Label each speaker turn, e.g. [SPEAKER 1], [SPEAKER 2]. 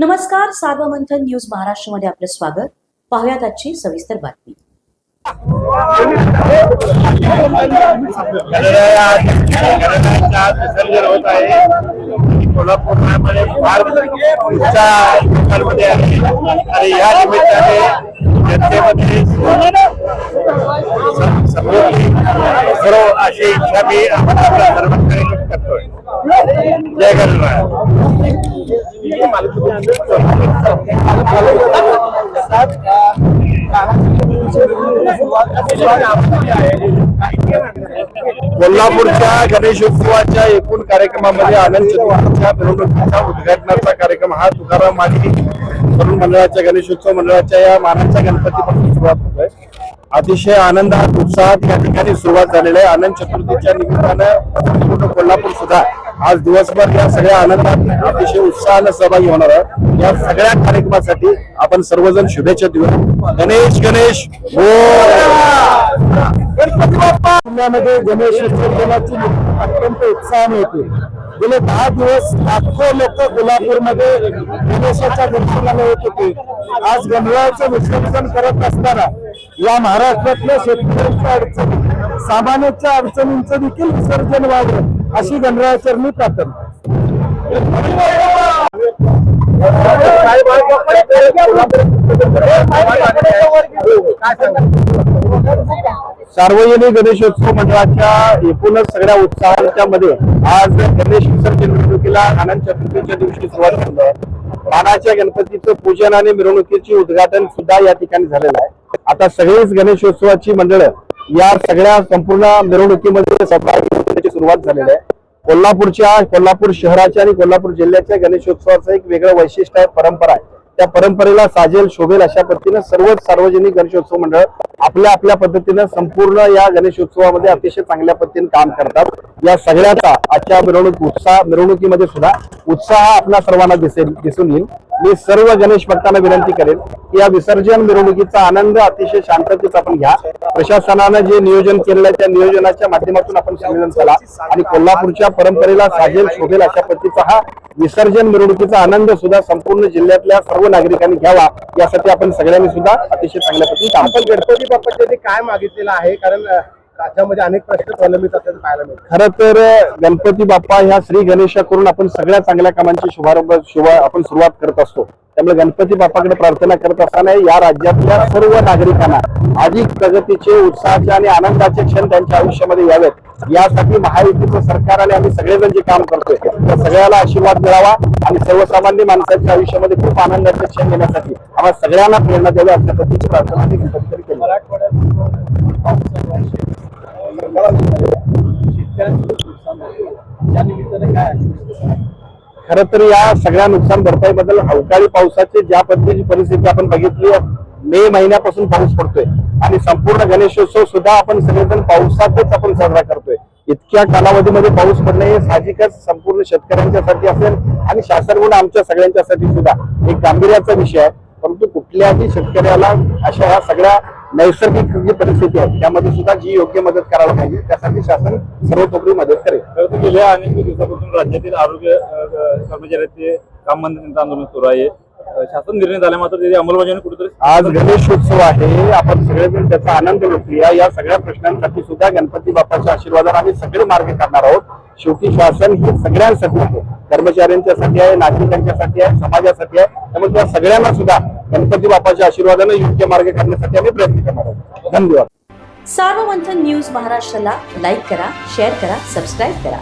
[SPEAKER 1] नमस्कार सार्वमंथन न्यूज महाराष्ट्रमध्ये आपलं स्वागत. पाहुयात आजची सविस्तर बातमी.
[SPEAKER 2] होत आहे फार लोकांमध्ये आहे आणि या निमित्ताने जनतेमध्ये अशी इच्छा मी आपण आपल्या करतोय जय गणराय. कोल्हापूरच्या गणेशोत्सवाच्या एकूण कार्यक्रमामध्ये आनंद चतुर्थीच्या मिरवणुकीचा उद्घाटनाचा कार्यक्रम हा तुकाराम माली तरुण मंडळाच्या गणेशोत्सव मंडळाच्या या मानाच्या गणपतीपासून सुरुवात होत अतिशय आनंदात उत्साहात या ठिकाणी सुरुवात झालेली आहे. आनंद चतुर्थीच्या निमित्तानं कोल्हापूर सुद्धा आज दिवसभर या सगळ्या आनंदात अतिशय उत्साहानं सहभागी होणार आहे या सगळ्या कार्यक्रमासाठी आपण सर्वजण शुभेच्छा देऊया. गणेश गणेश मोरया! गणपती बाप्पा
[SPEAKER 3] गणेश विसर्जनाची अत्यंत उत्साहाने होते गेले दहा दिवस लाखो लोक कोल्हापूरमध्ये गणेशाच्या दर्शनाला येत होते. आज गणरायाचं विसर्जन करत असताना या महाराष्ट्रातल्या शेतकऱ्यांच्या अडचणी सामान्यांच्या अडचणींचं देखील विसर्जन व्हावं. अशी गणरायाचरणी प्रार्थना
[SPEAKER 2] सार्वजनिक गणेशोत्सव मंडळाच्या एकूणच सगळ्या उत्साहाच्या मध्ये आज गणेश विसर्जन मिरवणुकीला आनंद चतुर्थीच्या दिवशी सुरुवात झाली आहे मानाच्या गणपतीचं पूजन आणि मिरवणुकीचे उद्घाटन सुद्धा या ठिकाणी झालेलं आहे. आता सगळीच गणेशोत्सवाची मंडळ या सगळ्या संपूर्ण मिरवणुकीमध्ये सहभागी सुरुवात झालेली आहे. कोल्हापूरच्या कोल्हापूर शहराच्या आणि कोल्हापूर जिल्ह्याच्या गणेशोत्सवाचं एक वेगळं वैशिष्ट्य आहे परंपरा आहे. त्या परंपरेला साजेल शोभेल अशा पद्धतीनं सर्वच सार्वजनिक गणेशोत्सव मंडळ आपल्या आपल्या पद्धतीनं संपूर्ण या गणेशोत्सवामध्ये अतिशय चांगल्या पद्धतीने काम करतात. या सगळ्याचा आजच्या मिरवणूक उत्साह मिरवणुकीमध्ये सुद्धा उत्साह आपल्या सर्वांना दिसेल दिसून येईल. मी सर्व गणेश भक्तांना विनंती करेल की या विसर्जन मिरवणुकीचा आनंद अतिशय शांततेत आपण घ्या. प्रशासनानं जे नियोजन केलेलं आहे त्या नियोजनाच्या माध्यमातून आपण संमेलन करा आणि कोल्हापूरच्या परंपरेला साजेल शोभेल अशा पद्धतीचा हा विसर्जन मिरवणुकीचा आनंद सुद्धा संपूर्ण जिल्ह्यातल्या सर्व नागरिकांनी घ्यावा. यासाठी आपण सगळ्यांनी सुद्धा अतिशय चांगल्या पद्धतीने काम
[SPEAKER 3] गणपती बाप्पाच्या काय मागितलेलं आहे? कारण त्याच्यामध्ये राज्यामध्ये अनेक प्रश्न प्रलंबित असल्याचं पाहायला मिळतं.
[SPEAKER 2] खर तर गणपती बाप्पा ह्या श्री गणेशाकडून आपण सगळ्या चांगल्या कामांची शुभारंभ शुभ आपण सुरुवात करत असतो. त्यामुळे गणपती बाप्पाकडे प्रार्थना करत असताना या राज्यातल्या सर्व नागरिकांना अधिक प्रगतीचे उत्साहाचे आणि आनंदाचे क्षण त्यांच्या आयुष्यामध्ये यावेत. यासाठी महायुतीचं सरकार आणि आम्ही सगळेजण जे काम करतोय त्या सगळ्याला आशीर्वाद मिळावा आणि सर्वसामान्य माणसाच्या आयुष्यामध्ये खूप आनंदाचे क्षण घेण्यासाठी आम्हाला सगळ्यांना प्रेरणा द्यावी अशा पद्धतीची प्रार्थना मी खर तर या सगळ्या नुकसान भरपाईबद्दल अवकाळी पावसाची ज्या पद्धतीची परिस्थिती आपण बघितली मे महिन्यापासून पाऊस पडतोय. आणि संपूर्ण गणेशोत्सव सुद्धा आपण सगळेजण पावसातच आपण साजरा करतोय. इतक्या कालावधीमध्ये पाऊस पडणे हे साहजिकच संपूर्ण शेतकऱ्यांच्यासाठी असेल आणि शासनगुण आमच्या सगळ्यांच्यासाठी सुद्धा. एक गांभीर्याचा विषय आहे. परंतु कुठल्याही शेतकऱ्याला अशा ह्या सगळ्या नैसर्गिक जी परिस्थिती आहे त्यामध्ये सुद्धा जी योग्य मदत करायला पाहिजे त्यासाठी शासन सर्वतोपरी मदत करेल.
[SPEAKER 4] गेल्या अनेक दिवसापासून राज्यातील आरोग्य कर्मचाऱ्यांचे काम बंद आंदोलन सुरू आहे. शासन निर्णय झाला मात्र त्याची अंमलबजावणी कुठेतरी
[SPEAKER 2] आज गणेशोत्सव आहे. आपण सगळेजण त्याचा आनंद लुटूया या सगळ्या प्रश्नांसाठी सुद्धा गणपती बाप्पाच्या आशीर्वादाने आम्ही सगळे मार्ग काढणार आहोत. शेवटी शासन ही सगळ्यांसाठी आहे. कर्मचाऱ्यांच्यासाठी आहे नागरिकांच्यासाठी आहे समाजासाठी आहे. त्यामुळे त्या सगळ्यांना सुद्धा गणपती बाप्पाच्या आशीर्वादाने योग्य मार्ग काढण्यासाठी आम्ही प्रयत्न करणार आहोत. धन्यवाद.
[SPEAKER 1] सार्वमंथन न्यूज महाराष्ट्राला लाईक करा शेअर करा सबस्क्राईब करा.